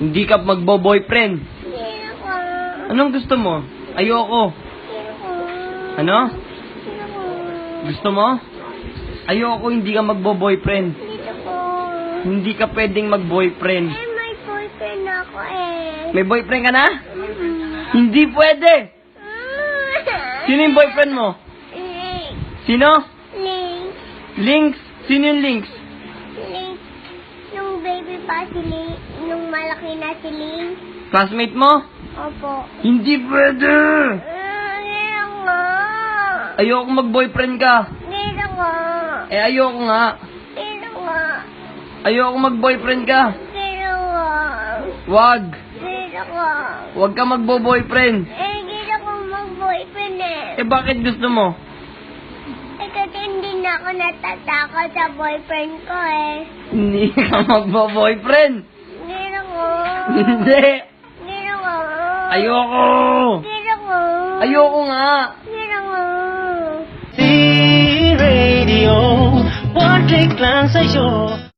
Hindi ka magbo-boyfriend. Ako. Anong gusto mo? Ayoko. Ako. Ano? Ako. Gusto mo? Ayoko, hindi ka magbo-boyfriend. Hindi ako. Hindi ka pwedeng mag-boyfriend. Eh, may boyfriend ako eh. May boyfriend ka na? Mm. Hindi pwede! Sino yung boyfriend mo? Link. Sino? Link. Links? Sino yung Links? Link. Nung baby pa si Link. Nung Link. Classmate mo? Opo. Hindi pwede! Hindi ako. Ayoko mag-boyfriend ka. Hindi ako. Eh, ayoko nga. Hindi ako. Ayoko mag-boyfriend ka. Hindi ako. Wag. Hindi ako. Wag ka magbo-boyfriend. Eh, hindi ako mag-boyfriend eh. Eh, bakit gusto mo? Eh, kasi hindi na ako natatakot sa boyfriend ko eh. Hindi ka magbo-boyfriend. Hindi. Hindi ako. Ayoko. Hindi ako. Ayoko nga. Hindi ako. C-Radio, one click lang sa'yo